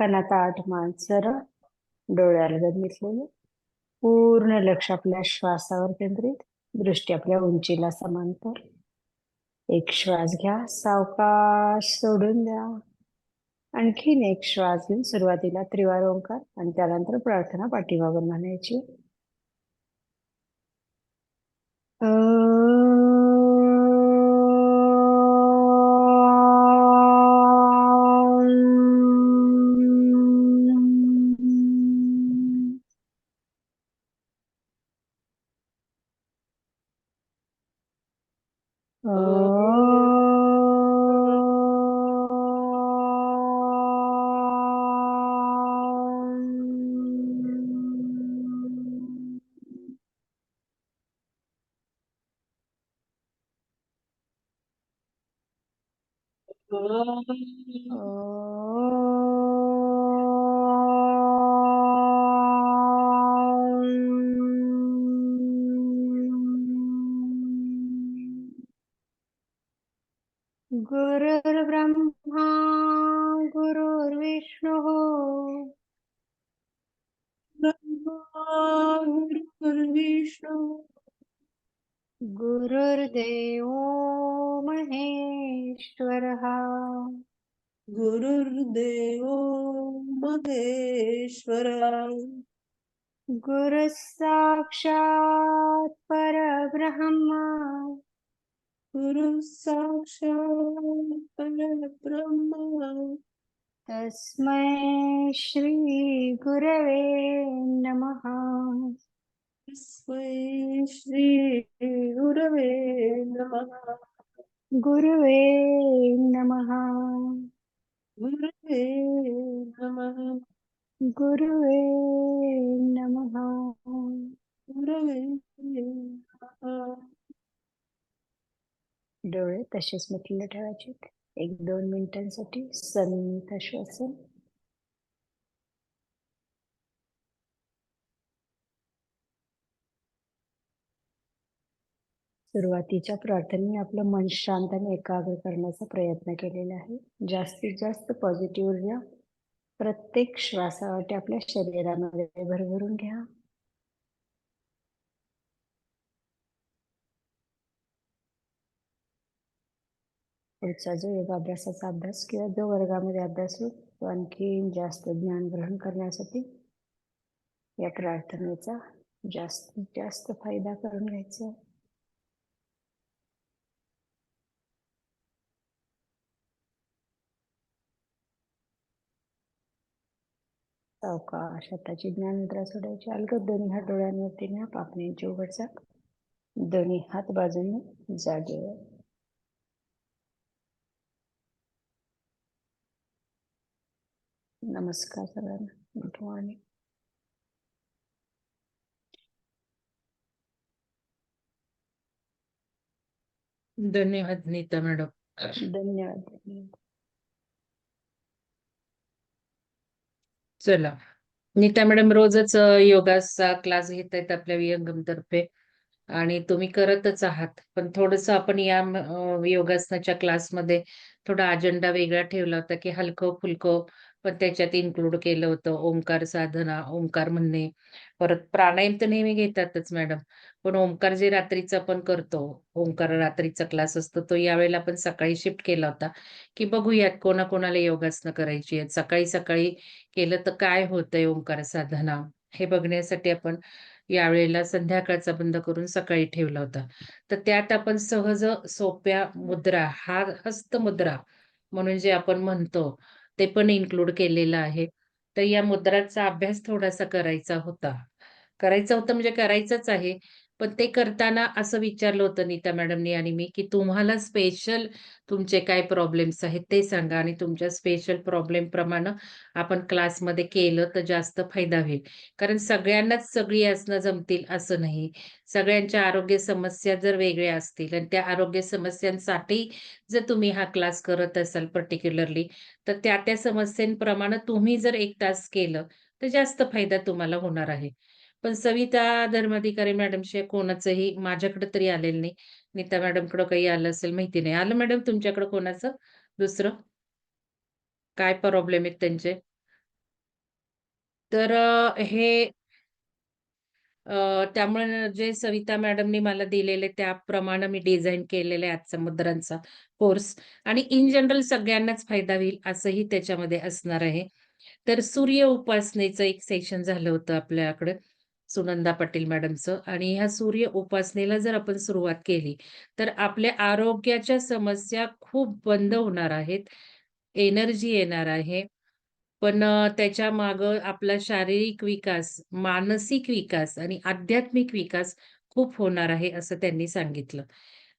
कणात आठ मान सरळ डोळ्याला जर पूर्ण लक्ष आपल्या श्वासावर केंद्रित दृष्टी आपल्या उंचीला समांतर. एक श्वास घ्या सावकाश सोडून द्या. आणखीन एक श्वास घेऊन सुरुवातीला त्रिवार ओंकार आणि त्यानंतर प्रार्थना पाठीमागून म्हणायची. अ महेश्वरा गुरुः साक्षात् परब्रह्म। गुरु साक्षात् परब्रह्म। तस्मै श्री गुरवे नमः। तस्मै श्री गुरवे नमः। गुरुवे नमः। गुरवे नमः। गुरुवे नमः। गुरुवे डोळे तसेच मिटलेले ठेवायचे. एक दोन मिनिटांसाठी संत श्वासन. सुरुवातीच्या प्रार्थनेने आपलं मन शांत आणि एकाग्र करण्याचा प्रयत्न केलेला आहे. जास्तीत जास्त पॉझिटिव्ह ऊर्जा प्रत्येक श्वासावाटे आपल्या शरीरामध्ये भरभरून घ्या. पुढचा जो योगाभ्यासाचा अभ्यास किंवा जो वर्गामध्ये अभ्यास होईल तो आणखी जास्त ज्ञान ग्रहण करण्यासाठी या प्रार्थनेचा जास्तीत जास्त फायदा करून घ्यायचा. आहे. सावकाश हाताची ज्ञानमुद्रा सोडायची. अलगद दोन्ही हात डोळ्यांवरती न्या पापण्यांची उघडचा दोन्ही हात बाजूने जागेवर नमस्कार सगळ्यांना. Good morning. धन्यवाद नीता मॅडम. धन्यवाद धन्यवाद चला. नीता मॅडम रोजच योगाचा क्लास घेत आहेत आपल्या विहंगम तर्फे आणि तुम्ही करतच आहात. पण थोडस आपण या योगासनाच्या क्लासमध्ये थोडा अजेंडा वेगळा ठेवला होता की हलकं फुलकं पण त्याच्यात इन्क्लूड केलं होतं. ओंकार साधना ओंकार म्हणणे. परत प्राणायाम तर नेहमी घेतातच मॅडम. पण ओंकार जे रात्रीचा आपण करतो ओंकार रात्रीचा क्लास असतो तो यावेळेला आपण सकाळी शिफ्ट केला होता की बघूयात कोणाकोणाला योगासनं करायची आहेत. सकाळी सकाळी केलं तर काय होतंय ओंकार साधना? हे बघण्यासाठी आपण यावेळेला संध्याकाळचा बंद करून सकाळी ठेवला होता. तर त्यात आपण सहज सोप्या मुद्रा हा हस्तमुद्रा म्हणून जे आपण म्हणतो ते पण इन्क्लूड केलेलं आहे. तर या मुद्राचा अभ्यास थोडासा करायचा होता. करायचा होता म्हणजे करायचंच आहे. पण ते करताना असं विचारलं होतं नीता मॅडमनी आणि मी की तुम्हाला स्पेशल तुमचे काय प्रॉब्लेम्स आहेत ते सांगा आणि तुमच्या स्पेशल प्रॉब्लेम प्रमाणे आपण क्लासमध्ये केलं तर जास्त फायदा होईल. कारण सगळ्यांनाच सगळी आसनं जमतील असं नाही. सगळ्यांच्या आरोग्य समस्या जर वेगळ्या असतील आणि त्या आरोग्य समस्यांसाठी जर तुम्ही हा क्लास करत असाल पर्टिक्युलरली तर त्या त्या समस्यांप्रमाणे तुम्ही जर एक तास केलं तर जास्त फायदा तुम्हाला होणार आहे. पण सविता धर्माधिकारी मॅडमशिवाय कोणाचंही माझ्याकडे तरी आलेलं नाही. नीता मॅडमकडं काही आलं असेल माहिती नाही. आलं मॅडम तुमच्याकडे कोणाचं? दुसरं? काय प्रॉब्लेम आहेत त्यांचे? तर हे त्यामुळे जे सविता मॅडमनी मला दिलेले त्याप्रमाणे मी डिझाईन केलेले आहे आजचा मुद्रांचा कोर्स आणि इन जनरल सगळ्यांनाच फायदा होईल असंही त्याच्यामध्ये असणार आहे. तर सूर्य उपासनेचं एक सेशन झालं होतं आपल्याकडे. सुनंदा पाटील मॅडमचं आणि ह्या सूर्य उपासनेला जर आपण सुरुवात केली, तर आपल्या आरोग्याच्या समस्या खूप बंद होणार आहेत. एनर्जी येणार आहे. पण त्याच्या माग आपला शारीरिक विकास, मानसिक विकास आणि आध्यात्मिक विकास खूप होणार आहे, असं त्यांनी सांगितलं.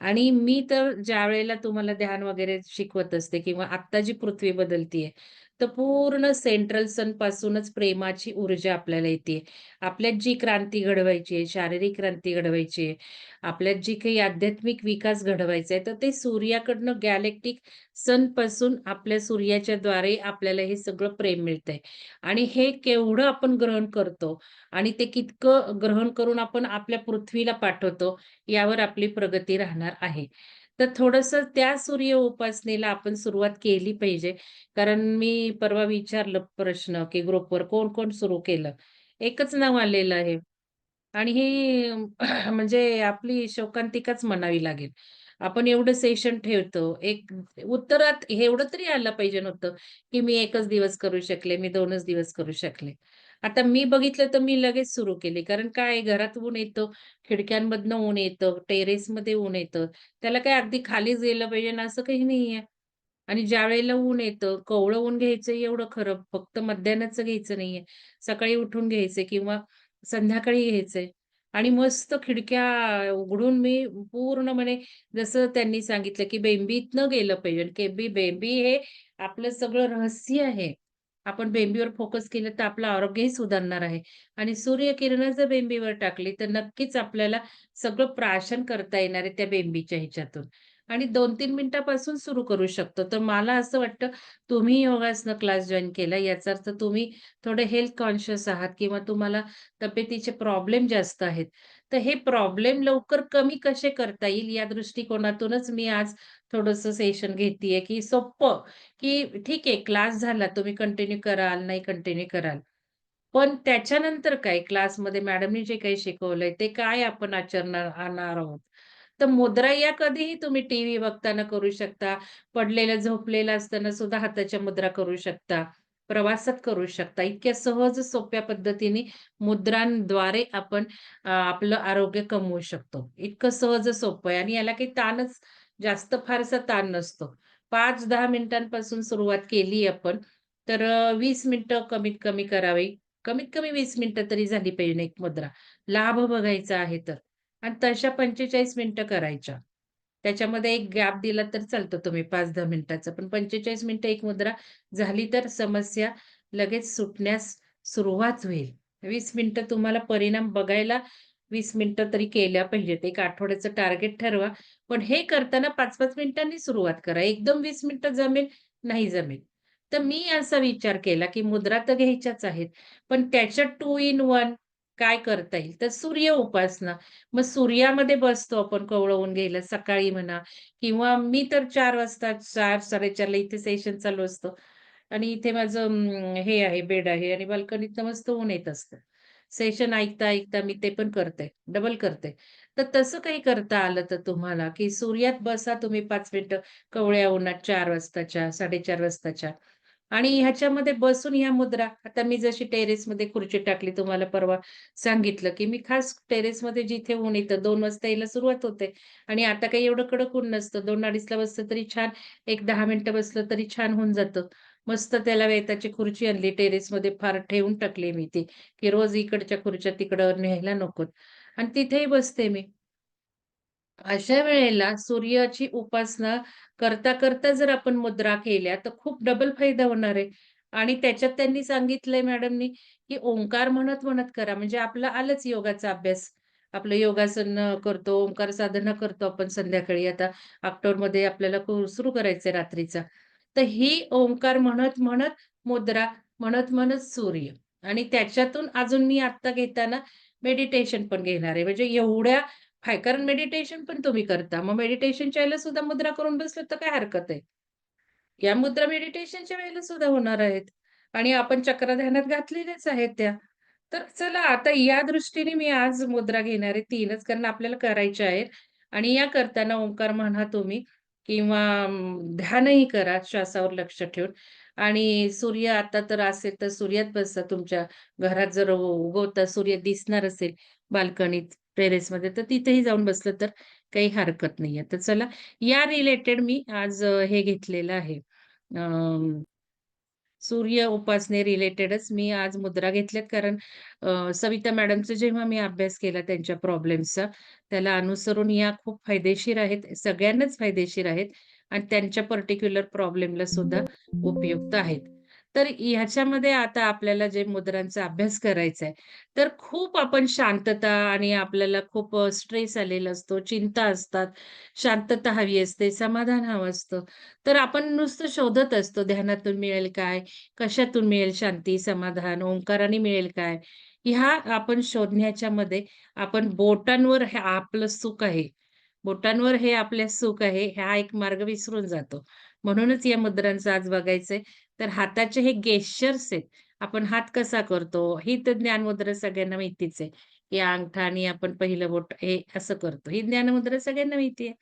आणि मी तर ज्या वेळेला तुम्हाला ध्यान वगैरे शिकवत असते किंवा आत्ता जी पृथ्वी बदलतीये, तर पूर्ण सेंट्रल सनपासूनच प्रेमाची ऊर्जा आपल्याला येते. आपल्यात जी क्रांती घडवायची आहे, शारीरिक क्रांती घडवायची आहे, आपल्यात जी काही आध्यात्मिक विकास घडवायचा आहे, तर ते सूर्याकडनं गॅलेक्टिक सनपासून आपल्या सूर्याच्या द्वारे आपल्याला हे सगळं प्रेम मिळतंय. आणि हे केवढं आपण ग्रहण करतो आणि ते कितकं ग्रहण करून आपण आपल्या पृथ्वीला पाठवतो, यावर आपली प्रगती राहणार आहे. तर थोडंसं त्या सूर्य उपासनेला आपण सुरुवात केली पाहिजे. कारण मी परवा विचारलं प्रश्न, की ग्रुपवर कोण-कोण सुरू केलं? एकच नाव आलेलं आहे. आणि ही म्हणजे आपली शोकांतिकाच म्हणावी लागेल. आपण एवढं सेशन ठेवतो. एक उत्तरात एवढं तरी आलं पाहिजे नव्हतं, की मी एकच दिवस करू शकले, मी दोनच दिवस करू शकले. आता मी बघितलं तर मी लगेच सुरू केली. कारण काय घरात ऊन येतं, खिडक्यांमधनं ऊन येतं, टेरेसमध्ये ऊन येतं. त्याला काय अगदी खाली गेलं पाहिजे ना असं काही नाहीये. आणि ज्या वेळेला ऊन येतं, कोवळं ऊन घ्यायचं एवढं खरं. फक्त मध्यानाचं घ्यायचं नाहीये. सकाळी उठून घ्यायचंय किंवा संध्याकाळी घ्यायचंय. आणि मस्त खिडक्या उघडून मी पूर्णपणे जसं त्यांनी सांगितलं, की बेंबीतनं गेलं पाहिजे. की बेंबी हे आपलं सगळं रहस्य आहे. आपण बेंबीवर फोकस केलं तर आपलं आरोग्यही सुधारणार आहे. आणि सूर्यकिरण जर बेंबीवर टाकली, तर नक्कीच आपल्याला सगळं प्राशन करता येणार आहे त्या बेंबीच्या ह्याच्यातून. आणि 2-3 मिनिटापासून सुरू करू शकतो. तर मला असं वाटतं, तुम्ही योगासनं क्लास जॉईन केला याचा अर्थ तुम्ही थोडे हेल्थ कॉन्शियस आहात किंवा तुम्हाला तब्येतीचे प्रॉब्लेम जास्त आहेत. तर हे प्रॉब्लेम लवकर कमी कसे करता येईल या दृष्टिकोनातूनच मी आज थोडंसं सेशन घेतीये, की सोपं की ठीक आहे क्लास झाला तुम्ही कंटिन्यू कराल, नाही कंटिन्यू कराल. पण त्याच्यानंतर काय क्लासमध्ये मॅडमनी जे काही शिकवलंय ते काय आपण आचरणार आणणार आहोत. तर मुद्रा या कधीही तुम्ही टीव्ही बघताना करू शकता. पडलेलं, झोपलेलं असताना सुद्धा हाताच्या मुद्रा करू शकता. प्रवासात करू शकता. इतक्या सहज सोप्या पद्धतीने मुद्रांद्वारे आपण आपलं आरोग्य कमवू शकतो. इतकं सहज सोपं आहे आणि याला काही ताणच जास्त फारसा ताण नसतो. 5-10 मिनिटांपासून सुरुवात केली आपण, तर वीस मिनिटं कमीत कमी करावी. कमीत कमी वीस मिनिटं तरी झाली पाहिजे एक मुद्रा. लाभ बघायचा आहे तर. आणि तशा 45 मिनिटं करायच्या. त्याच्यामध्ये एक गॅप दिला तर चालतो तुम्ही 5-10 मिनिटाचा. पण 45 मिनिटं एक मुद्रा झाली तर समस्या लगेच सुटण्यास सुरुवात होईल. वीस मिनिटं तुम्हाला परिणाम बघायला वीस मिनिटं तरी केल्या पाहिजेत. एक आठवड्याचं टार्गेट ठरवा. पण हे करताना 5-5 मिनिटांनी सुरुवात करा. एकदम वीस मिनिटं जमेल, नाही जमेल. तर मी असा विचार केला, की मुद्रा तर घ्यायच्याच आहेत. पण त्याच्या टू इन वन काय करता येईल? तर सूर्य उपासना. मग सूर्यामध्ये बसतो आपण कवळवून घ्यायला सकाळी म्हणा किंवा मी तर चार वाजता 4-4:30ला इथे सेशन चालू असतो आणि इथे माझं हे आहे बेड आहे आणि बाल्कनीत मस्त ऊन येत असतं. सेशन ऐकता-ऐकता मी ते पण करते, डबल करते. तर तसं काही करता आलं तर तुम्हाला, की सूर्यात बसा तुम्ही पाच मिनिटं कवळ्या उन्हात चार वाजताच्या, 4:30 वाजताच्या आणि ह्याच्यामध्ये बसून ह्या मुद्रा आता मी जशी टेरेसमध्ये खुर्ची टाकली तुम्हाला परवा सांगितलं, की मी खास टेरेसमध्ये जिथे ऊन येतं दोन वाजता यायला सुरुवात होते आणि आता काही एवढं कडक ऊन नसतं. 2-2:30ला बसलं तरी छान, एक दहा मिनिटं बसलं तरी छान होऊन जातं. मस्त त्याला वेताची खुर्ची आणली टेरेसमध्ये फार ठेवून टाकली मी ती, की रोज इकडच्या खुर्च्या तिकडं न्यायला नकोत आणि तिथेही बसते मी. अशा वेळेला सूर्याची उपासना करता-करता जर आपण मुद्रा केल्या, तर खूप डबल फायदा होणार आहे. आणि त्याच्यात त्यांनी सांगितलंय मॅडमनी, की ओंकार म्हणत-म्हणत करा. म्हणजे आपला आलंच योगाचा अभ्यास. आपलं योगासन करतो, ओंकार साधना करतो आपण संध्याकाळी. आता ऑक्टोबरमध्ये आपल्याला सुरू करायचा रात्रीचा. तर ही ओंकार म्हणत-म्हणत मुद्रा, म्हणत-म्हणत सूर्य आणि त्याच्यातून अजून मी आत्ता घेताना मेडिटेशन पण घेणार आहे. म्हणजे एवढ्या हाय, कारण मेडिटेशन पण तुम्ही करता. मग मेडिटेशनच्या वेळेला सुद्धा मुद्रा करून बसलं तर काय हरकत आहे? या मुद्रा मेडिटेशनच्या वेळेला सुद्धा होणार आहेत. आणि आपण चक्रध्यानात घातलेल्याच आहेत त्या. तर चला आता या दृष्टीने मी आज मुद्रा घेणार आहे तीनच कारण आपल्याला करायच्या आहेत आणि या करताना ओंकार म्हणा तुम्ही किंवा ध्यानही करा श्वासावर लक्ष ठेवून आणि सूर्य आता तर असेल तर सूर्यात बसा तुमच्या घरात जर उगवता सूर्य दिसणार असेल बाल्कनीत टेरेसमध्ये तर तिथेही जाऊन बसलं तर काही हरकत नाहीये. तर चला या रिलेटेड मी आज हे घेतलेलं आहे. सूर्य उपासने रिलेटेडच मी आज मुद्रा घेतल्यात कारण अ, सविता मॅडमचा जेव्हा मी अभ्यास केला त्यांच्या प्रॉब्लेम्सचा, त्याला अनुसरून या खूप फायदेशीर आहेत. सगळ्यांनाच फायदेशीर आहेत आणि त्यांच्या पर्टिक्युलर प्रॉब्लेमला सुद्धा उपयुक्त आहेत. तर ह्याच्यामध्ये आता आपल्याला जे मुद्रांचा अभ्यास करायचा आहे, तर खूप आपण शांतता आणि आपल्याला खूप स्ट्रेस आलेला असतो, चिंता असतात, शांतता हवी असते, समाधान हवं असतं. तर आपण नुसतं शोधत असतो ध्यानातून मिळेल काय? कशातून मिळेल शांती, समाधान, ओंकाराने मिळेल काय? ह्या आपण शोधण्याच्यामध्ये आपण बोटांवर हे आपलं सुख आहे. बोटांवर हे आपले सुख आहे, हा एक मार्ग विसरून जातो. म्हणूनच या मुद्रांचं आज बघायचंय. तर हाताचे हे गेस्चर्स आहेत. आपण हात कसा करतो? ही तर ज्ञानमुद्रा सगळ्यांना माहितीच आहे. की अंगठा आणि आपण पहिलं बोट हे असं करतो. ही ज्ञानमुद्रा सगळ्यांना माहिती आहे.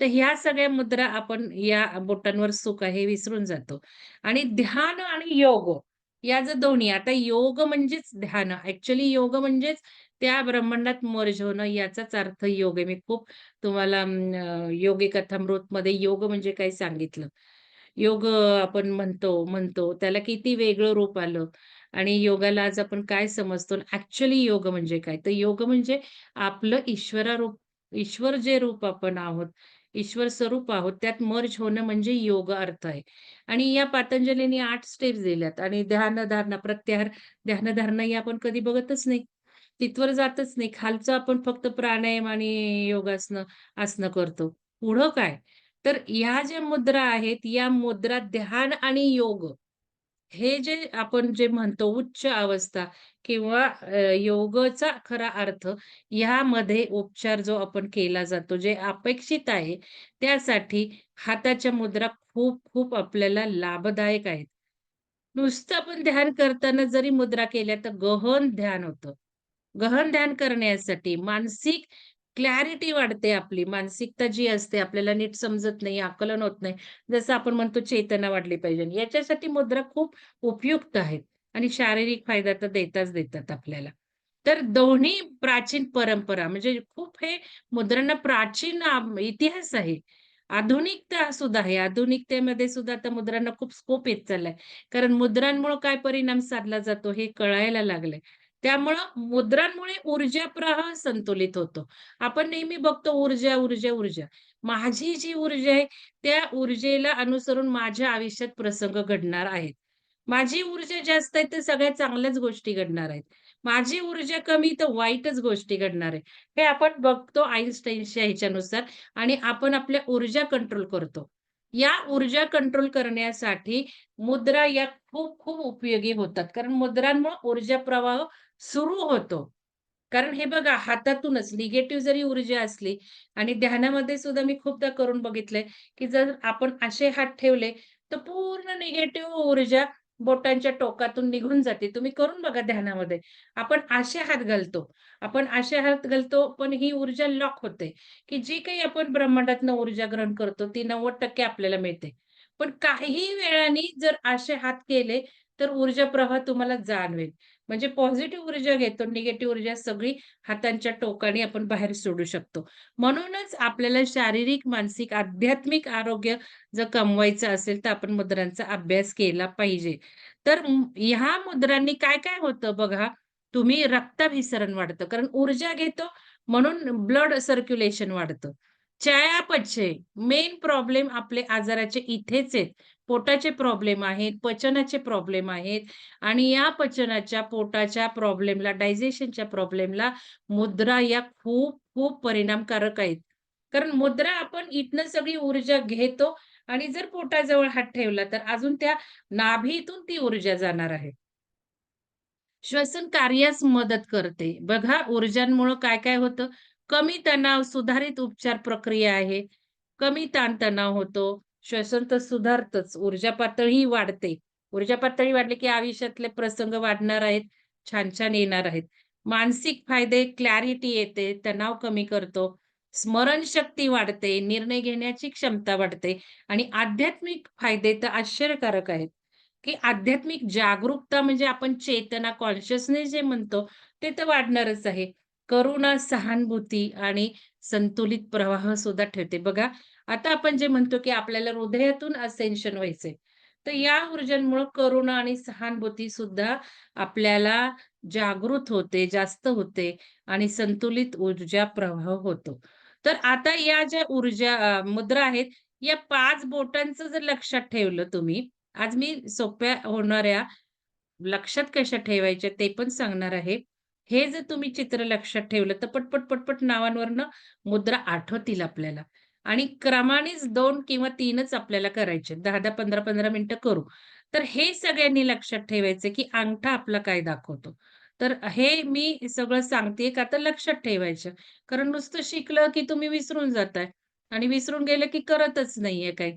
तर ह्या सगळ्या मुद्रा आपण या बोटांवर सुख आहे विसरून जातो. आणि ध्यान आणि योग याचं दोन्ही. आता योग म्हणजेच ध्यान. ऍक्च्युली योग म्हणजेच त्या ब्रह्मांडात मर्ज होणं याचाच अर्थ योग आहे. मी खूप तुम्हाला योगी कथामृत मध्ये योग म्हणजे काय सांगितलं. योग आपण म्हणतो, म्हणतो त्याला किती वेगळं रूप आलं आणि योगाला आज आपण काय समजतो ऍक्च्युली योग म्हणजे काय? तर योग म्हणजे आपलं ईश्वरारूप ईश्वर जे रूप आपण आहोत, ईश्वर स्वरूप आहोत, त्यात मर्ज होणं म्हणजे योग अर्थ आहे. आणि या पातंजलीने आठ स्टेप्स दिल्यात आणि ध्यानधारणा, प्रत्याहार, ध्यानधारणा ही आपण कधी बघतच नाही. तिथवर जातच नाही. खालचं आपण फक्त प्राणायाम आणि योगासनं, आसनं करतो. पुढं काय? तर ह्या ज्या मुद्रा आहेत, या मुद्रा ध्यान आणि योग हे जे आपण जे म्हणतो उच्च अवस्था किंवा योगचा खरा अर्थ ह्यामध्ये उपचार जो आपण केला जातो, जे अपेक्षित आहे, त्यासाठी हाताच्या मुद्रा खूप खूप आपल्याला लाभदायक आहेत. नुसतं आपण ध्यान करताना जरी मुद्रा केल्या तर गहन ध्यान होतं. गहन ध्यान करण्यासाठी मानसिक क्लॅरिटी वाढते आपली. मानसिकता जी असते आपल्याला नीट समजत नाही, आकलन होत नाही. जसं आपण म्हणतो चेतना वाढली पाहिजे. याच्यासाठी मुद्रा खूप उपयुक्त आहेत आणि शारीरिक फायदा तर देताच देतात आपल्याला. तर दोन्ही प्राचीन परंपरा म्हणजे खूप हे मुद्रांना प्राचीन इतिहास आहे. आधुनिकता सुद्धा आहे. आधुनिकतेमध्ये सुद्धा आता मुद्रांना खूप स्कोप येत चाललाय. कारण मुद्रांमुळे काय परिणाम साधला जातो हे कळायला लागलंय. त्यामुळं मुद्रांमुळे ऊर्जा प्रवाह संतुलित होतो. आपण नेहमी बघतो ऊर्जा, ऊर्जा, ऊर्जा. माझी जी ऊर्जा आहे, त्या ऊर्जेला अनुसरून माझ्या आयुष्यात प्रसंग घडणार आहेत. माझी ऊर्जा जास्त आहे, तर सगळ्या चांगल्याच गोष्टी घडणार आहेत. माझी ऊर्जा कमी, तर वाईटच गोष्टी घडणार आहे. हे आपण बघतो आईन्स्टाईनच्या ह्याच्यानुसार आणि आपण आपल्या ऊर्जा कंट्रोल करतो. या ऊर्जा कंट्रोल करण्यासाठी मुद्रा या खूप खूप उपयोगी होतात. कारण मुद्रांमुळे ऊर्जा प्रवाह सुरू होतो. कारण हे बघा हातातूनच निगेटिव्ह जरी ऊर्जा असली आणि ध्यानामध्ये सुद्धा मी खूपदा करून बघितलंय, की जर आपण असे हात ठेवले, तर पूर्ण निगेटिव्ह ऊर्जा बोटांच्या टोकातून निघून जाते. तुम्ही करून बघा ध्यानामध्ये. आपण असे हात घालतो. आपण असे हात घालतो, पण ही ऊर्जा लॉक होते, की जी काही आपण ब्रह्मांडातनं ऊर्जा ग्रहण करतो, ती 90% आपल्याला मिळते. पण काही वेळाने जर असे हात केले, तर ऊर्जा प्रवाह तुम्हाला जाणवेल. म्हणजे पॉझिटिव्ह ऊर्जा घेतो, निगेटिव्ह ऊर्जा सगळी हातांच्या टोकाने आपण बाहेर सोडू शकतो. म्हणूनच आपल्याला शारीरिक, मानसिक, आध्यात्मिक आरोग्य जर कमवायचं असेल, तर आपण मुद्रांचा अभ्यास केला पाहिजे. तर ह्या मुद्रांनी काय-काय होतं बघा, तुम्ही रक्ताभिसरण वाढतं. कारण ऊर्जा घेतो म्हणून ब्लड सर्क्युलेशन वाढतं. चयापचय मेन प्रॉब्लेम आपले आजाराचे इथेच आहेत. पोटाचे प्रॉब्लेम आहेत, पचनाचे प्रॉब्लेम आहेत आणि या पचनाच्या, पोटाच्या प्रॉब्लेमला, डायजेशनच्या प्रॉब्लेमला मुद्रा या खूप खूप परिणामकारक आहेत. कारण मुद्रा आपण इथनं सगळी ऊर्जा घेतो आणि जर पोटाजवळ हात ठेवला, तर अजून त्या नाभीतून ती ऊर्जा जाणार आहे. श्वसन कार्यास मदत करते. बघा ऊर्जांमुळं काय-काय होतं? कमी तणाव, सुधारित उपचार प्रक्रिया आहे. कमी ताणतणाव होतो. श्वसन तर सुधारतच. ऊर्जा पातळी वाढते. ऊर्जा पातळी वाढली की आयुष्यातले प्रसंग वाढणार आहेत, छान-छान येणार आहेत. मानसिक फायदे क्लॅरिटी येते, तणाव कमी करतो, स्मरणशक्ती वाढते, निर्णय घेण्याची क्षमता वाढते आणि आध्यात्मिक फायदे तर आश्चर्यकारक आहेत, की आध्यात्मिक जागरूकता म्हणजे आपण चेतना, कॉन्शियसनेस जे म्हणतो, ते तर वाढणारच आहे. करुणा, सहानुभूती आणि संतुलित प्रवाह सुद्धा ठेवते. बघा, आता आपण जे म्हणतो, की आपल्याला हृदयातून असेन्शन व्हायचंय. तर या ऊर्जांमुळे करुणा आणि सहानुभूती सुद्धा आपल्याला जागृत होते, जास्त होते आणि संतुलित ऊर्जा प्रवाह होतो. तर आता या ज्या ऊर्जा मुद्रा आहेत, या पाच बोटांचं जर लक्षात ठेवलं तुम्ही, आज मी सोप्या होणाऱ्या लक्षात कशा ठेवायच्या ते पण सांगणार आहे. हे जर तुम्ही चित्र लक्षात ठेवलं, तर पटपट, पटपट नावांवरनं मुद्रा आठवतील आपल्याला आणि क्रमानेच दोन किंवा तीनच आपल्याला करायचे. 10-10, 15-15 मिनिटं करू. तर हे सगळ्यांनी लक्षात ठेवायचं, की अंगठा आपला काय दाखवतो. तर हे मी सगळं सांगतेय का तर लक्षात ठेवायचं. कारण नुसतं शिकलं, की तुम्ही विसरून जाताय आणि विसरून गेलं, की करतच नाहीये काही.